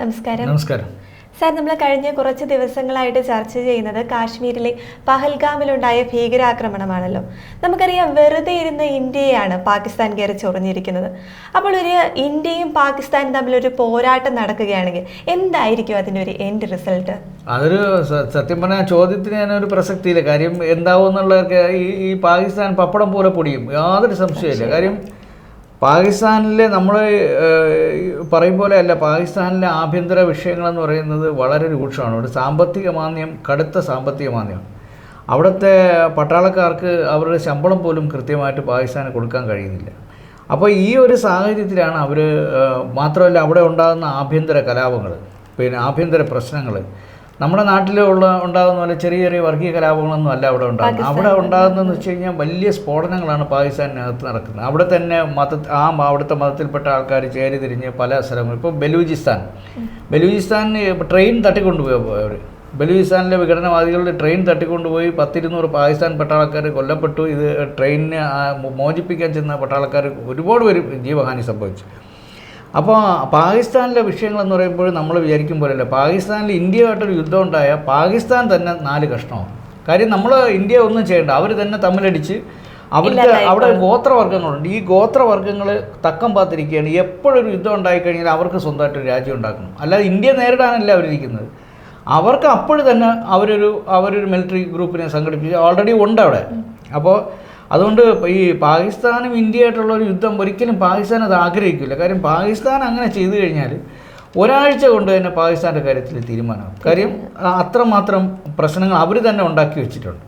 നമസ്കാരം. നമസ്കാരം. സാർ നമ്മൾ കഴിഞ്ഞ കുറച്ച് ദിവസങ്ങളായിട്ട് ചർച്ച ചെയ്യുന്നത് കാശ്മീരിലെ പഹൽഗാമിലുണ്ടായ ഭീകരാക്രമണമാണല്ലോ. നമുക്കറിയാം വെറുതെ ഇരുന്ന ഇന്ത്യയാണ് പാകിസ്ഥാൻ കയറി ചൊറിഞ്ഞിരിക്കുന്നത്. അപ്പോൾ ഒരു ഇന്ത്യയും പാകിസ്ഥാനും തമ്മിലൊരു പോരാട്ടം നടക്കുകയാണെങ്കിൽ എന്തായിരിക്കും അതിന്റെ ഒരു എൻഡ് റിസൾട്ട് അതൊരു സത്യം പറഞ്ഞാൽ ചോദ്യത്തിന് ഞാൻ ഒരു പ്രസക്തിയില്ല. കാര്യം എന്താവും എന്നുള്ളതൊക്കെ ഈ ഈ പാകിസ്ഥാൻ പപ്പടം പോലെ പൊടിയും. യാതൊരു സംശയമില്ല. കാര്യം പാകിസ്ഥാനിലെ നമ്മൾ പറയും പോലെ അല്ല പാകിസ്ഥാനിലെ ആഭ്യന്തര വിഷയങ്ങളെന്ന് പറയുന്നത് വളരെ രൂക്ഷമാണ്. ഒരു സാമ്പത്തിക മാന്ദ്യം കടുത്ത സാമ്പത്തിക മാന്ദ്യം. അവിടുത്തെ പട്ടാളക്കാർക്ക് അവരുടെ ശമ്പളം പോലും കൃത്യമായിട്ട് പാകിസ്ഥാന് കൊടുക്കാൻ കഴിയുന്നില്ല. അപ്പോൾ ഈ ഒരു സാഹചര്യത്തിലാണ് അവർ മാത്രമല്ല അവിടെ ഉണ്ടാകുന്ന ആഭ്യന്തര കലാപങ്ങൾ പിന്നെ ആഭ്യന്തര പ്രശ്നങ്ങൾ നമ്മുടെ നാട്ടിലുള്ള ഉണ്ടാകുന്ന പോലെ ചെറിയ ചെറിയ വർഗീയ കലാപങ്ങളൊന്നും അല്ല അവിടെ ഉണ്ടാകുന്നത്. അവിടെ ഉണ്ടാകുന്നതെന്ന് വെച്ച് കഴിഞ്ഞാൽ വലിയ സ്ഫോടനങ്ങളാണ് പാകിസ്ഥാനകത്ത് നടക്കുന്നത്. അവിടെ തന്നെ മത ആ അവിടുത്തെ മതത്തിൽപ്പെട്ട ആൾക്കാർ ചേരി തിരിഞ്ഞ് പല സ്ഥലങ്ങളും. ഇപ്പോൾ ബലൂചിസ്ഥാൻ. ബലൂചിസ്ഥാനിന് ട്രെയിൻ തട്ടിക്കൊണ്ടുപോയി അവർ ബലൂചിസ്ഥാനിലെ വിഘടനവാദികളുടെ ട്രെയിൻ തട്ടിക്കൊണ്ടുപോയി പത്തിരുന്നൂറ് പാകിസ്ഥാൻ പട്ടാളക്കാർ കൊല്ലപ്പെട്ടു. ഇത് ട്രെയിനിനെ മോചിപ്പിക്കാൻ ചെന്ന പട്ടാളക്കാർ ഒരുപാട് പേര് ജീവഹാനി സംഭവിച്ചു. അപ്പോൾ പാകിസ്ഥാനിലെ വിഷയങ്ങളെന്ന് പറയുമ്പോൾ നമ്മൾ വിചാരിക്കും പോലെയല്ല. പാകിസ്ഥാനിൽ ഇന്ത്യയുമായിട്ടൊരു യുദ്ധം ഉണ്ടായ പാകിസ്ഥാൻ തന്നെ നാല് കഷ്ണമാണ് കാര്യം നമ്മൾ ഇന്ത്യ ഒന്നും ചെയ്യേണ്ട. അവർ തന്നെ തമ്മിലടിച്ച് അവർക്ക് അവിടെ ഗോത്രവർഗങ്ങളുണ്ട്. ഈ ഗോത്രവർഗങ്ങൾ തക്കം പാത്തിരിക്കുകയാണ്. എപ്പോഴൊരു യുദ്ധം ഉണ്ടായിക്കഴിഞ്ഞാൽ അവർക്ക് സ്വന്തമായിട്ട് ഒരു രാജ്യം ഉണ്ടാക്കണം. അല്ലാതെ ഇന്ത്യ നേരിടാനല്ല അവരിരിക്കുന്നത്. അവർക്ക് അപ്പോൾ തന്നെ അവരൊരു അവരൊരു മിലിറ്ററി ഗ്രൂപ്പിനെ സംഘടിപ്പിച്ച് ഓൾറെഡി ഉണ്ട് അവിടെ. അപ്പോൾ അതുകൊണ്ട് ഈ പാകിസ്ഥാനും ഇന്ത്യയായിട്ടുള്ള ഒരു യുദ്ധം ഒരിക്കലും പാകിസ്ഥാൻ അത് ആഗ്രഹിക്കില്ല. കാര്യം പാകിസ്ഥാൻ അങ്ങനെ ചെയ്തു കഴിഞ്ഞാൽ ഒരാഴ്ച കൊണ്ട് തന്നെ പാകിസ്ഥാന്റെ കാര്യത്തിൽ തീരുമാനമാകും കാര്യം അത്രമാത്രം പ്രശ്നങ്ങൾ അവർ തന്നെ ഉണ്ടാക്കി വെച്ചിട്ടുണ്ട്.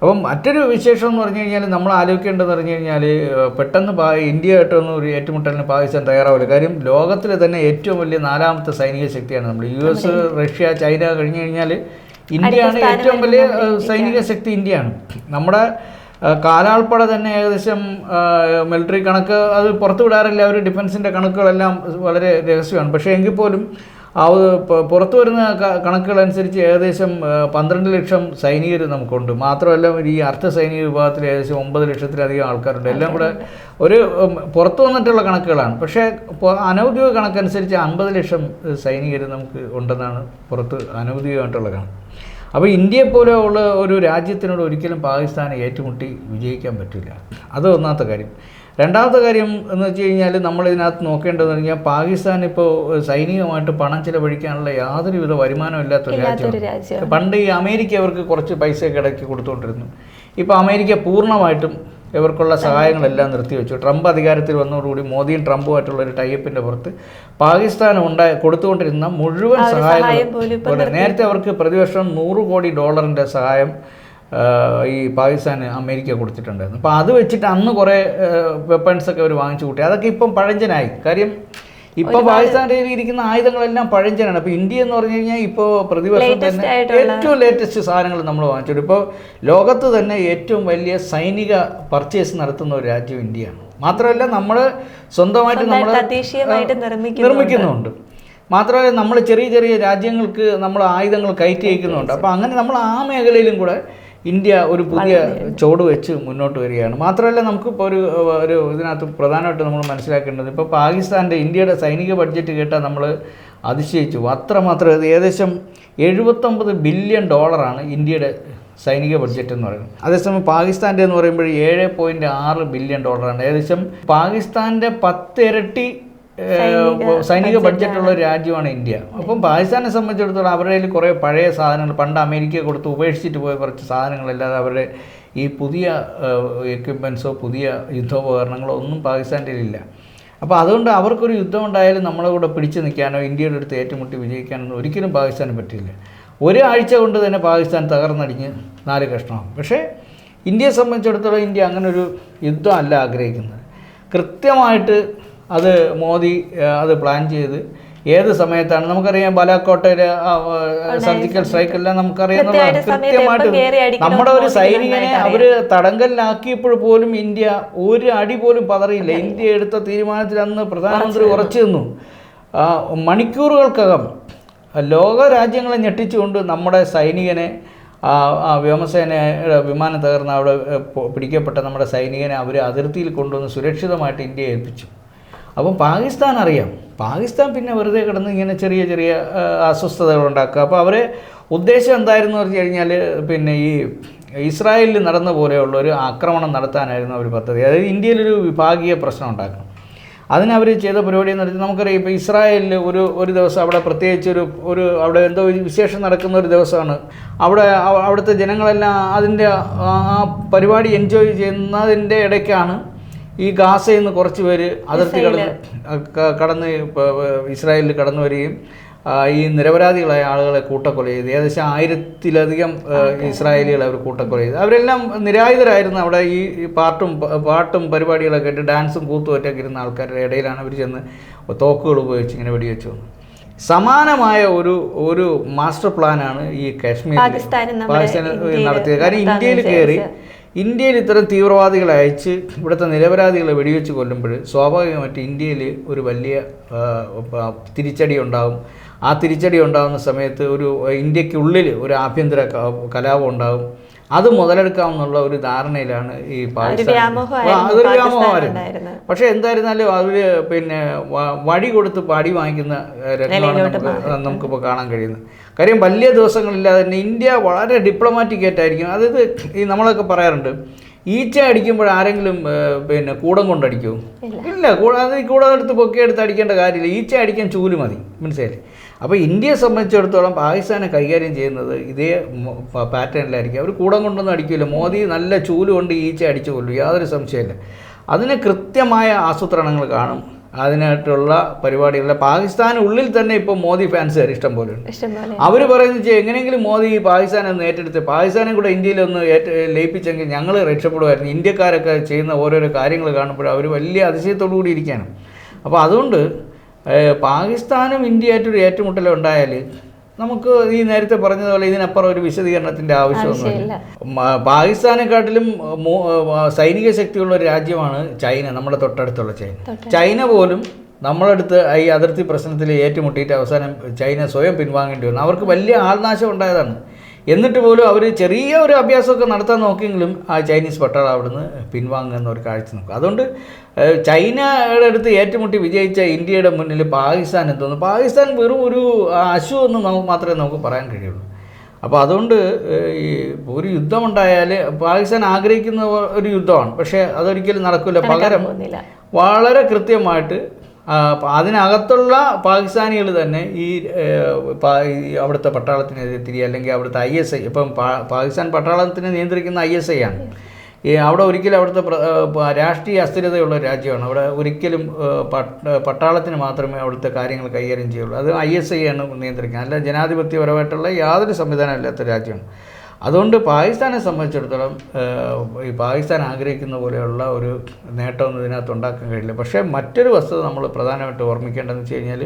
അപ്പം മറ്റൊരു വിശേഷം എന്ന് പറഞ്ഞു കഴിഞ്ഞാൽ നമ്മൾ ആലോചിക്കേണ്ടതെന്ന് പറഞ്ഞു കഴിഞ്ഞാൽ പെട്ടെന്ന് പാ ഇന്ത്യയായിട്ടൊന്നും ഒരു ഏറ്റുമുട്ടലിന് പാകിസ്ഥാൻ തയ്യാറാവില്ല. കാര്യം ലോകത്തിലെ തന്നെ ഏറ്റവും വലിയ നാലാമത്തെ സൈനിക ശക്തിയാണ് നമ്മൾ. യു എസ് റഷ്യ ചൈന കഴിഞ്ഞു കഴിഞ്ഞാൽ ഇന്ത്യയാണ് ഏറ്റവും വലിയ സൈനിക ശക്തി ഇന്ത്യയാണ്. നമ്മുടെ കാലാൾപ്പട തന്നെ ഏകദേശം മിലിറ്ററി കണക്ക് അത് പുറത്തു വിടാറില്ല. അവർ ഡിഫൻസിന്റെ കണക്കുകളെല്ലാം വളരെ രഹസ്യമാണ്. പക്ഷേ എങ്കിൽ പോലും പുറത്തു വരുന്ന കണക്കുകളനുസരിച്ച് ഏകദേശം പന്ത്രണ്ട് ലക്ഷം സൈനികർ നമുക്കുണ്ട്. മാത്രമല്ല ഈ അർദ്ധ സൈനിക വിഭാഗത്തിൽ ഏകദേശം ഒമ്പത് ലക്ഷത്തിലധികം ആൾക്കാരുണ്ട്. എല്ലാം കൂടെ ഒരു പുറത്തു വന്നിട്ടുള്ള കണക്കുകളാണ്. പക്ഷേ അനൗദ്യോഗിക കണക്കനുസരിച്ച് അൻപത് ലക്ഷം സൈനികർ നമുക്ക് ഉണ്ടെന്നാണ് പുറത്ത് അനൗദ്യോഗികമായിട്ടുള്ള കണക്ക്. അപ്പോൾ ഇന്ത്യയെ പോലെ ഉള്ള ഒരു രാജ്യത്തിനോട് ഒരിക്കലും പാകിസ്ഥാനെ ഏറ്റുമുട്ടി വിജയിക്കാൻ പറ്റില്ല. അത് ഒന്നാമത്തെ കാര്യം. രണ്ടാമത്തെ കാര്യം എന്ന് വെച്ച് കഴിഞ്ഞാൽ നമ്മൾ ഇതിനകത്ത് നോക്കേണ്ടതെന്ന് പറഞ്ഞാൽ പാകിസ്ഥാൻ ഇപ്പോൾ സൈനികമായിട്ട് പണം ചിലവഴിക്കാനുള്ള യാതൊരുവിധ വരുമാനം ഇല്ലാത്തൊരു രാജ്യമാണ്. രാജ്യം പണ്ട് ഈ അമേരിക്ക അവർക്ക് കുറച്ച് പൈസയൊക്കെ ഇടയ്ക്ക് കൊടുത്തുകൊണ്ടിരുന്നു ഇപ്പോൾ അമേരിക്ക പൂർണമായിട്ടും ഇവർക്കുള്ള സഹായങ്ങളെല്ലാം നിർത്തിവെച്ചു. ട്രംപ് അധികാരത്തിൽ വന്നതോടുകൂടി മോദിയും ട്രംപുമായിട്ടുള്ള ഒരു ടൈപ്പിന്റെ പുറത്ത് പാകിസ്ഥാൻ ഉണ്ടായി കൊടുത്തുകൊണ്ടിരുന്ന മുഴുവൻ സഹായങ്ങളും നേരത്തെ അവർക്ക് പ്രതിവർഷം നൂറ് കോടി ഡോളറിന്റെ സഹായം ഈ പാകിസ്ഥാന് അമേരിക്ക കൊടുത്തിട്ടുണ്ടായിരുന്നു. അപ്പോൾ അത് വെച്ചിട്ട് അന്ന് കുറേ വെപ്പൺസ് ഒക്കെ അവർ വാങ്ങിച്ചു കൂട്ടി. അതൊക്കെ ഇപ്പം പഴഞ്ചനായി. കാര്യം ഇപ്പോൾ പാകിസ്ഥാൻ കയ്യിൽ ഇരിക്കുന്ന ആയുധങ്ങളെല്ലാം പഴഞ്ചനാണ്. അപ്പൊ ഇന്ത്യ എന്ന് പറഞ്ഞു കഴിഞ്ഞാൽ ഇപ്പോൾ പ്രതിവർഷം തന്നെ ഏറ്റവും ലേറ്റസ്റ്റ് സാധനങ്ങൾ നമ്മൾ വാങ്ങിച്ചിട്ടുണ്ട് ഇപ്പോൾ ലോകത്ത് തന്നെ ഏറ്റവും വലിയ സൈനിക പർച്ചേസ് നടത്തുന്ന ഒരു രാജ്യം ഇന്ത്യയാണ്. മാത്രമല്ല നമ്മൾ സ്വന്തമായിട്ട് നമ്മൾ. നിർമ്മിക്കുന്നുണ്ട്. മാത്രമല്ല നമ്മൾ ചെറിയ ചെറിയ രാജ്യങ്ങൾക്ക് നമ്മൾ ആയുധങ്ങൾ കയറ്റി അയക്കുന്നുണ്ട്. അപ്പോൾ അങ്ങനെ നമ്മൾ ആ മേഖലയിലും കൂടെ ഇന്ത്യ ഒരു പുതിയ ചോട് വെച്ച് മുന്നോട്ട് വരികയാണ്. മാത്രമല്ല നമുക്ക് നമുക്കിപ്പോൾ ഒരു ഒരു ഇതിനകത്ത് പ്രധാനമായിട്ട് നമ്മൾ മനസ്സിലാക്കേണ്ടത് ഇപ്പോൾ പാകിസ്ഥാന്റെ ഇന്ത്യയുടെ സൈനിക ബഡ്ജറ്റ് കേട്ടാൽ നമ്മൾ അതിശയിച്ചു. അത്രമാത്രം ഇത് ഏകദേശം എഴുപത്തൊമ്പത് ബില്യൺ ഡോളറാണ് ഇന്ത്യയുടെ സൈനിക ബഡ്ജറ്റ് എന്ന് പറയുന്നത്. അതേസമയം പാകിസ്ഥാന്റെ എന്ന് പറയുമ്പോൾ ഏഴ് പോയിന്റ് ആറ് ബില്യൺ ഡോളറാണ്. ഏകദേശം പാകിസ്ഥാന്റെ പത്തിരട്ടി സൈനിക ബഡ്ജറ്റുള്ള ഒരു രാജ്യമാണ് ഇന്ത്യ. അപ്പം പാകിസ്ഥാനെ സംബന്ധിച്ചിടത്തോളം അവരുടെ കയ്യിൽ കുറേ പഴയ സാധനങ്ങൾ പണ്ട് അമേരിക്ക കൊടുത്ത് ഉപേക്ഷിച്ചിട്ട് പോയ കുറച്ച് സാധനങ്ങളല്ലാതെ അവരുടെ ഈ പുതിയ എക്യുപ്മെൻസോ പുതിയ യുദ്ധോപകരണങ്ങളോ ഒന്നും പാകിസ്ഥാന്റെ ഇല്ല. അപ്പോൾ അതുകൊണ്ട് അവർക്കൊരു യുദ്ധം ഉണ്ടായാലും നമ്മളെ കൂടെ പിടിച്ചു നിൽക്കാനോ ഇന്ത്യയുടെ അടുത്ത് ഏറ്റുമുട്ടി വിജയിക്കാനോ ഒരിക്കലും പാകിസ്ഥാന് പറ്റില്ല. ഒരാഴ്ച കൊണ്ട് തന്നെ പാകിസ്ഥാൻ തകർന്നടിഞ്ഞ് നാല് കഷ്ണമാകും. പക്ഷേ ഇന്ത്യയെ സംബന്ധിച്ചിടത്തോളം ഇന്ത്യ അങ്ങനൊരു യുദ്ധമല്ല യുദ്ധം അല്ല ആഗ്രഹിക്കുന്നത്. കൃത്യമായിട്ട് അത് മോദി അത് പ്ലാൻ ചെയ്ത്. ഏത് സമയത്താണ്? നമുക്കറിയാം ബാലാക്കോട്ടയിലെ സർജിക്കൽ സ്ട്രൈക്ക് എല്ലാം നമുക്കറിയാവുന്നതാണ് കൃത്യമായിട്ട് നമ്മുടെ ഒരു സൈനികനെ അവർ തടങ്കലിലാക്കിയപ്പോൾ പോലും ഇന്ത്യ ഒരു അടി പോലും പതറിയില്ല. ഇന്ത്യ എടുത്ത തീരുമാനത്തിൽ അന്ന് പ്രധാനമന്ത്രി ഉറച്ചു നിന്നു. മണിക്കൂറുകൾക്കകം ലോക രാജ്യങ്ങളെ ഞെട്ടിച്ചുകൊണ്ട് നമ്മുടെ സൈനികനെ വ്യോമസേനയുടെ വിമാനം തകർന്ന് അവിടെ പിടിക്കപ്പെട്ട നമ്മുടെ സൈനികനെ അവർ അതിർത്തിയിൽ കൊണ്ടുവന്ന് സുരക്ഷിതമായിട്ട് ഇന്ത്യയെ ഏൽപ്പിച്ചു. അപ്പം പാകിസ്ഥാൻ അറിയാം പാകിസ്ഥാൻ പിന്നെ വെറുതെ കിടന്ന് ഇങ്ങനെ ചെറിയ ചെറിയ അസ്വസ്ഥതകൾ ഉണ്ടാക്കുക. അപ്പോൾ അവരെ ഉദ്ദേശം എന്തായിരുന്നു വെച്ച് കഴിഞ്ഞാൽ പിന്നെ ഈ ഇസ്രായേലിൽ നടന്ന പോലെയുള്ള ഒരു ആക്രമണം നടത്താനായിരുന്നു അവർ പദ്ധതി. അതായത് ഇന്ത്യയിലൊരു വിഭാഗീയ പ്രശ്നം ഉണ്ടാക്കണം. അതിനവർ ചെയ്ത പരിപാടി എന്ന് പറഞ്ഞാൽ നമുക്കറിയാം ഇപ്പോൾ ഇസ്രായേലിൽ ഒരു ഒരു ദിവസം അവിടെ പ്രത്യേകിച്ച് ഒരു ഒരു അവിടെ എന്തോ ഒരു വിശേഷം നടക്കുന്ന ഒരു ദിവസമാണ്. അവിടെ അവ- അവിടുത്തെ ജനങ്ങളെല്ലാം അതിന്റെ ആ പരിപാടി എൻജോയ് ചെയ്യുന്നതിന്റെ ഇടയ്ക്കാണ് ഈ ഗാസയിൽ നിന്ന് കുറച്ച് പേര് അതിർത്തി കടന്ന് കടന്ന് ഇസ്രായേലിൽ കടന്നു വരികയും ഈ നിരപരാധികളായ ആളുകളെ കൂട്ടക്കൊല ചെയ്ത് ഏകദേശം ആയിരത്തിലധികം ഇസ്രായേലികൾ ഇസ്രായേലികളെ അവർ കൂട്ടക്കൊല ചെയ്ത്. അവരെല്ലാം നിരായുധരായിരുന്നു അവിടെ ഈ പാട്ടും പാട്ടും പരിപാടികളൊക്കെ ആയിട്ട് ഡാൻസും കൂത്തും ഒറ്റയ്ക്ക് ഇരുന്ന ആൾക്കാരുടെ ഇടയിലാണ് അവർ ചെന്ന് തോക്കുകൾ ഉപയോഗിച്ച് ഇങ്ങനെ വെടിവെച്ചു വന്നു സമാനമായ ഒരു ഒരു മാസ്റ്റർ പ്ലാനാണ് ഈ കാശ്മീർ പാകിസ്ഥാൻ നടത്തിയത്. കാരണം ഇന്ത്യയിൽ കയറി ഇന്ത്യയിൽ ഇത്തരം തീവ്രവാദികളെ അയച്ച് ഇവിടുത്തെ നിരപരാധികളെ വെടിവെച്ച് കൊല്ലുമ്പോൾ സ്വാഭാവികമായിട്ട് ഇന്ത്യയിൽ ഒരു വലിയ തിരിച്ചടി ഉണ്ടാകും ആ തിരിച്ചടി ഉണ്ടാകുന്ന സമയത്ത് ഒരു ഇന്ത്യക്കുള്ളിൽ ഒരു ആഭ്യന്തര കലാപം ഉണ്ടാകും അത് മുതലെടുക്കാമെന്നുള്ള ഒരു ധാരണയിലാണ് ഈ പാകിസ്ഥാൻ അതൊരു വ്യാമോഹമായിരുന്നു. പക്ഷെ എന്തായിരുന്നാലും അവർ പിന്നെ വഴി കൊടുത്ത് പാടി വാങ്ങിക്കുന്ന രംഗമാണ് നമുക്ക് നമുക്കിപ്പോൾ കാണാൻ കഴിയുന്നത്. കാര്യം വലിയ ദിവസങ്ങളില്ലാതെ തന്നെ ഇന്ത്യ വളരെ ഡിപ്ലോമാറ്റിക് ആയിട്ടായിരിക്കും. അതായത് ഈ നമ്മളൊക്കെ പറയാറുണ്ട് ഈച്ച അടിക്കുമ്പോൾ ആരെങ്കിലും പിന്നെ കൂടം കൊണ്ടടിക്കോ? ഇല്ല. കൂടാതെ കൂടം എടുത്ത് പൊക്കി എടുത്ത് അടിക്കേണ്ട കാര്യമില്ല. ഈച്ച അടിക്കാൻ ചൂൽ മതി. മനസ്സിലായില്ലേ? അപ്പോൾ ഇന്ത്യയെ സംബന്ധിച്ചിടത്തോളം പാകിസ്ഥാനെ കൈകാര്യം ചെയ്യുന്നത് ഇതേ പാറ്റേണിലായിരിക്കും. അവർ കൂടം കൊണ്ടൊന്നും അടിക്കില്ല മോദി നല്ല ചൂൽ കൊണ്ട് ഈച്ച അടിച്ചു കൊല്ലും. യാതൊരു സംശയമില്ല അതിന് കൃത്യമായ ആസൂത്രണങ്ങൾ കാണും. അതിനായിട്ടുള്ള പരിപാടികളുടെ പാകിസ്ഥാൻ ഉള്ളിൽ തന്നെ ഇപ്പോൾ മോദി ഫാൻസുകാർ ഇഷ്ടം പോലെ ഉണ്ട്. അവർ പറയുന്നത് വെച്ചാൽ എങ്ങനെയെങ്കിലും മോദി ഈ പാകിസ്ഥാനെ ഒന്ന് ഏറ്റെടുത്ത് പാകിസ്ഥാനെ കൂടെ ഇന്ത്യയിലൊന്ന് ഏറ്റ ലയിപ്പിച്ചെങ്കിൽ ഞങ്ങൾ രക്ഷപ്പെടുമായിരുന്നു ഇന്ത്യക്കാരൊക്കെ ചെയ്യുന്ന ഓരോരോ കാര്യങ്ങൾ കാണുമ്പോൾ അവർ വലിയ അതിശയത്തോടു കൂടി ഇരിക്കുകയാണ് അപ്പോൾ അതുകൊണ്ട് പാകിസ്ഥാനും ഇന്ത്യയായിട്ടൊരു ഏറ്റുമുട്ടൽ ഉണ്ടായാൽ നമുക്ക് ഈ നേരത്തെ പറഞ്ഞതുപോലെ ഇതിനപ്പുറം ഒരു വിശദീകരണത്തിന്റെ ആവശ്യമൊന്നുമില്ല പാകിസ്ഥാനെക്കാട്ടിലും സൈനിക ശക്തിയുള്ള ഒരു രാജ്യമാണ് ചൈന നമ്മുടെ തൊട്ടടുത്തുള്ള ചൈന. ചൈന പോലും നമ്മളടുത്ത് ഈ അതിർത്തി പ്രശ്നത്തിൽ ഏറ്റുമുട്ടിയിട്ട് അവസാനം ചൈന സ്വയം പിൻവാങ്ങേണ്ടി വന്നു. അവർക്ക് വലിയ ആൾനാശം ഉണ്ടായതാണ്. എന്നിട്ട് പോലും അവർ ചെറിയ ഒരു അഭ്യാസമൊക്കെ നടത്താൻ നോക്കിയെങ്കിലും ആ ചൈനീസ് പട്ടാളം അവിടുന്ന് പിൻവാങ്ങുന്ന ഒരു കാഴ്ച നോക്കും അതുകൊണ്ട് ചൈനയുടെ അടുത്ത് ഏറ്റുമുട്ടി വിജയിച്ച ഇന്ത്യയുടെ മുന്നിൽ പാകിസ്ഥാൻ എന്തോന്നു പാകിസ്ഥാൻ വെറും ഒരു അശു എന്ന് നമുക്ക് മാത്രമേ നമുക്ക് പറയാൻ കഴിയുള്ളൂ. അപ്പോൾ അതുകൊണ്ട് ഈ ഒരു യുദ്ധമുണ്ടായാൽ പാകിസ്ഥാൻ ആഗ്രഹിക്കുന്ന ഒരു യുദ്ധമാണ്. പക്ഷേ അതൊരിക്കലും നടക്കില്ല പകരം വളരെ കൃത്യമായിട്ട് അതിനകത്തുള്ള പാകിസ്ഥാനികൾ തന്നെ ഈ അവിടുത്തെ പട്ടാളത്തിനെതിരെ തിരി അല്ലെങ്കിൽ അവിടുത്തെ ഐ എസ് ഐ ഇപ്പം പാകിസ്ഥാൻ പട്ടാളത്തിനെ നിയന്ത്രിക്കുന്ന ഐ എസ് ഐ ആണ്. ഈ അവിടെ ഒരിക്കലും അവിടുത്തെ രാഷ്ട്രീയ അസ്ഥിരതയുള്ള രാജ്യമാണ്. അവിടെ ഒരിക്കലും പട്ടാളത്തിന് മാത്രമേ അവിടുത്തെ കാര്യങ്ങൾ കൈകാര്യം ചെയ്യുള്ളൂ. അത് ഐ എസ് ഐ ആണ് നിയന്ത്രിക്കുന്നത്. അല്ല ജനാധിപത്യപരമായിട്ടുള്ള യാതൊരു സംവിധാനമില്ലാത്ത രാജ്യമാണ്. അതുകൊണ്ട് പാകിസ്ഥാനെ സംബന്ധിച്ചിടത്തോളം ഈ പാകിസ്ഥാൻ ആഗ്രഹിക്കുന്ന പോലെയുള്ള ഒരു നേട്ടമൊന്നും ഇതിനകത്ത് ഉണ്ടാക്കാൻ കഴിയില്ല. പക്ഷേ മറ്റൊരു വസ്തുത നമ്മൾ പ്രധാനമായിട്ട് ഓർമ്മിക്കേണ്ടതെന്ന് വെച്ച് കഴിഞ്ഞാൽ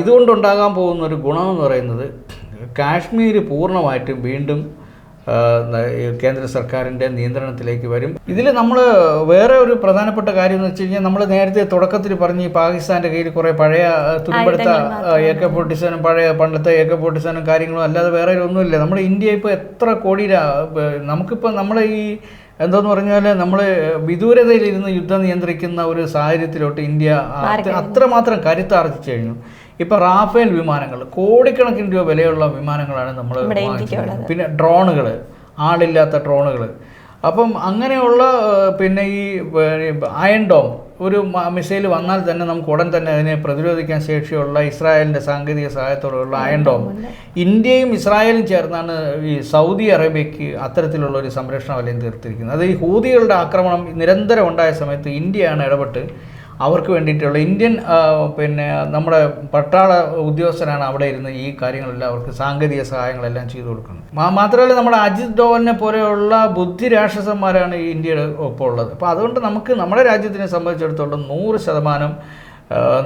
ഇതുകൊണ്ടുണ്ടാകാൻ പോകുന്ന ഒരു ഗുണമെന്ന് പറയുന്നത് കാശ്മീർ പൂർണമായിട്ടും വീണ്ടും കേന്ദ്ര സർക്കാരിന്റെ നിയന്ത്രണത്തിലേക്ക് വരും. ഇതിൽ നമ്മൾ വേറെ ഒരു പ്രധാനപ്പെട്ട കാര്യം എന്ന് വെച്ച് കഴിഞ്ഞാൽ നമ്മൾ നേരത്തെ തുടക്കത്തിൽ പറഞ്ഞ് ഈ പാകിസ്ഥാന്റെ കയ്യിൽ കുറേ പഴയ തുരുമ്പെടുത്ത എ കെ ഫോർട്ടി സെവനും പഴയ പണ്ടത്തെ എ കെ ഫോർട്ടി സെവനും കാര്യങ്ങളും അല്ലാതെ വേറെ ഒന്നുമില്ല. നമ്മൾ ഇന്ത്യ ഇപ്പോൾ എത്ര കോടി നമുക്കിപ്പോൾ നമ്മുടെ ഈ എന്തോന്ന് പറഞ്ഞാൽ നമ്മൾ വിദൂരതയിലിരുന്ന് യുദ്ധം നിയന്ത്രിക്കുന്ന ഒരു സാഹചര്യത്തിലോട്ട് ഇന്ത്യ അത്രമാത്രം കരുത്താർജിച്ചു കഴിഞ്ഞു. ഇപ്പോൾ റാഫേൽ വിമാനങ്ങൾ കോടിക്കണക്കിന് രൂപ വിലയുള്ള വിമാനങ്ങളാണ് നമ്മൾ പിന്നെ ഡ്രോണുകൾ ആളില്ലാത്ത ഡ്രോണുകൾ അപ്പം അങ്ങനെയുള്ള പിന്നെ ഈ അയൺ ഡോം ഒരു മിസൈൽ വന്നാൽ തന്നെ നമുക്ക് ഉടൻ തന്നെ അതിനെ പ്രതിരോധിക്കാൻ ശേഷിയുള്ള ഇസ്രായേലിന്റെ സാങ്കേതിക സഹായത്തോടെയുള്ള അയൺ ഡോം ഇന്ത്യയും ഇസ്രായേലും ചേർന്നാണ് ഈ സൗദി അറേബ്യയ്ക്ക് അത്തരത്തിലുള്ള ഒരു സംരക്ഷണ വലയം തീർത്തിരിക്കുന്നത്. അത് ഈ ഹൂതികളുടെ ആക്രമണം നിരന്തരം ഉണ്ടായ സമയത്ത് ഇന്ത്യയാണ് ഇടപെട്ട് അവർക്ക് വേണ്ടിയിട്ടുള്ള ഇന്ത്യൻ പിന്നെ നമ്മുടെ പട്ടാള ഉദ്യോഗസ്ഥനാണ് അവിടെ ഇരുന്ന് ഈ കാര്യങ്ങളെല്ലാം അവർക്ക് സാങ്കേതിക സഹായങ്ങളെല്ലാം ചെയ്തു കൊടുക്കുന്നത്. മാത്രമല്ല നമ്മുടെ അജിത് ഡോവലിനെ പോലെയുള്ള ബുദ്ധി രാക്ഷസന്മാരാണ് ഈ ഇന്ത്യയുടെ ഒപ്പം ഉള്ളത്. അപ്പോൾ അതുകൊണ്ട് നമുക്ക് നമ്മുടെ രാജ്യത്തിനെ സംബന്ധിച്ചിടത്തോളം നൂറ് ശതമാനം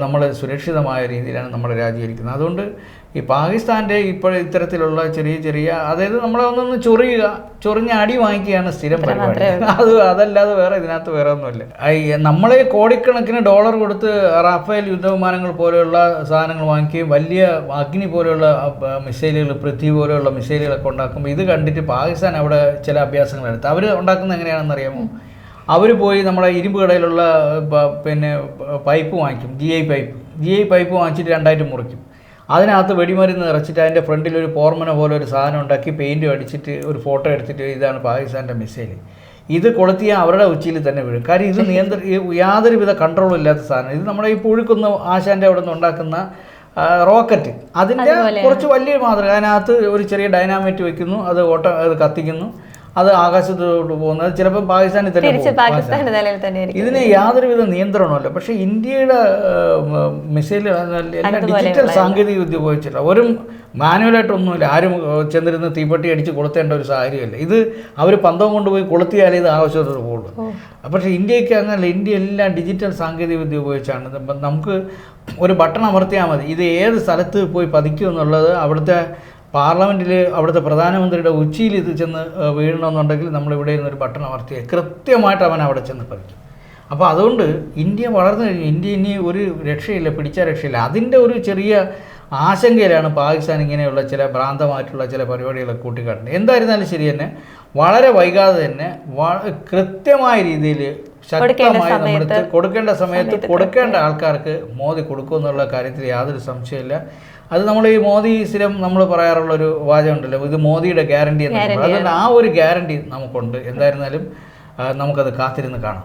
നമ്മൾ സുരക്ഷിതമായ രീതിയിലാണ് നമ്മുടെ രാജ്യം ഇരിക്കുന്നത്. അതുകൊണ്ട് ഈ പാകിസ്ഥാന്റെ ഇപ്പോൾ ഇത്തരത്തിലുള്ള ചെറിയ ചെറിയ അതായത് നമ്മളെ ഒന്നൊന്ന് ചൊറിയുക ചൊറിഞ്ഞ അടി വാങ്ങിക്കുകയാണ് സ്ഥിരം പരിപാടി. അത് അതല്ലാതെ വേറെ ഇതിനകത്ത് വേറെ ഒന്നുമില്ല. ഈ നമ്മളെ കോടിക്കണക്കിന് ഡോളർ കൊടുത്ത് റാഫേൽ യുദ്ധവിമാനങ്ങൾ പോലെയുള്ള സാധനങ്ങൾ വാങ്ങിക്കുകയും വലിയ അഗ്നി പോലെയുള്ള മിസൈലുകൾ പൃഥ്വി പോലെയുള്ള മിസൈലുകളൊക്കെ ഉണ്ടാക്കുമ്പോൾ ഇത് കണ്ടിട്ട് പാകിസ്ഥാൻ അവിടെ ചില അഭ്യാസങ്ങൾ എടുത്ത്. അവർ ഉണ്ടാക്കുന്നത് എങ്ങനെയാണെന്ന് അറിയാമോ? അവർ പോയി നമ്മുടെ ഇരുമ്പ് കടയിലുള്ള പിന്നെ പൈപ്പ് വാങ്ങിക്കും. G I pipe. G I pipe വാങ്ങിച്ചിട്ട് രണ്ടായിട്ട് മുറിക്കും. അതിനകത്ത് വെടിമരുന്ന് നിറച്ചിട്ട് അതിന്റെ ഫ്രണ്ടിൽ ഒരു പോർമന പോലെ ഒരു സാധനം ഉണ്ടാക്കി പെയിന്റും അടിച്ചിട്ട് ഒരു ഫോട്ടോ എടുത്തിട്ട് ഇതാണ് പാകിസ്ഥാന്റെ മിസൈൽ ഇത് കൊളുത്തിയാൽ അവരുടെ ഉച്ചയിൽ തന്നെ വീഴും. കാര്യം ഇത് നിയന്ത്ര യാതൊരുവിധ കൺട്രോളും ഇല്ലാത്ത സാധനം. ഇത് നമ്മുടെ ഈ പുഴുക്കുന്ന ആശാന്റെ അവിടെ നിന്ന് ഉണ്ടാക്കുന്ന റോക്കറ്റ് അതിന്റെ കുറച്ച് വലിയ മാതൃക. അതിനകത്ത് ഒരു ചെറിയ ഡൈനാമൈറ്റ് വെക്കുന്നു. അത് ഓട്ടോ അത് കത്തിക്കുന്നു. അത് ആകാശത്തോട്ട് പോകുന്നത് ചിലപ്പോൾ പാകിസ്ഥാനിൽ തന്നെ ഇതിന് യാതൊരുവിധ നിയന്ത്രണമല്ല പക്ഷേ ഇന്ത്യയുടെ മിസൈൽ ഡിജിറ്റൽ സാങ്കേതിക വിദ്യ ഉപയോഗിച്ചില്ല ഒരു മാനുവലായിട്ടൊന്നുമില്ല ആരും ചെന്നിരുന്ന് തീപ്പെട്ടി അടിച്ച് കൊളുത്തേണ്ട ഒരു സാഹചര്യമല്ല. ഇത് അവർ പന്തം കൊണ്ടുപോയി കൊളുത്തിയാലേ ഇത് ആവശ്യത്തോട് പോകുള്ളൂ. പക്ഷേ ഇന്ത്യയ്ക്ക് അങ്ങനല്ല. ഇന്ത്യ എല്ലാം ഡിജിറ്റൽ സാങ്കേതിക വിദ്യ ഉപയോഗിച്ചാണ്. നമുക്ക് ഒരു ബട്ടൺ അമർത്തിയാൽ മതി. ഇത് ഏത് സ്ഥലത്ത് പോയി പതിക്കും എന്നുള്ളത് അവിടുത്തെ പാർലമെന്റിൽ അവിടുത്തെ പ്രധാനമന്ത്രിയുടെ ഉച്ചിയിൽ ഇത് ചെന്ന് വീഴണമെന്നുണ്ടെങ്കിൽ നമ്മളിവിടെ ഇരുന്നൊരു ബട്ടൺ അമർത്തിയാൽ കൃത്യമായിട്ട് അവൻ അവിടെ ചെന്ന് പതിക്കും. അപ്പോൾ അതുകൊണ്ട് ഇന്ത്യ വളർന്നു കഴിഞ്ഞു. ഇന്ത്യ ഇനി ഒരു രക്ഷയില്ല പിടിച്ച രക്ഷയില്ല. അതിന്റെ ഒരു ചെറിയ ആശങ്കയിലാണ് പാകിസ്ഥാൻ ഇങ്ങനെയുള്ള ചില ഭ്രാന്തമായിട്ടുള്ള ചില പരിപാടികളൊക്കെ കൂട്ടിക്കാട്ടുന്നത്. എന്തായിരുന്നാലും ശരി തന്നെ വളരെ വൈകാതെ തന്നെ വ- കൃത്യമായ രീതിയിൽ ശക്തമായി നമ്മുടെ കൊടുക്കേണ്ട സമയത്ത് കൊടുക്കേണ്ട ആൾക്കാർക്ക് മോദി കൊടുക്കുമെന്നുള്ള കാര്യത്തിൽ യാതൊരു സംശയമില്ല അത് നമ്മൾ ഈ മോദി സ്ഥിരം നമ്മൾ പറയാറുള്ള ഒരു വാചകമുണ്ടല്ലോ ഇത് മോദിയുടെ ഗ്യാരണ്ടി എന്ന് പറയുന്നത്. അതുകൊണ്ട് ആ ഒരു ഗ്യാരണ്ടി നമുക്കുണ്ട്. എന്തായിരുന്നാലും നമുക്കത് കാത്തിരുന്ന് കാണാം.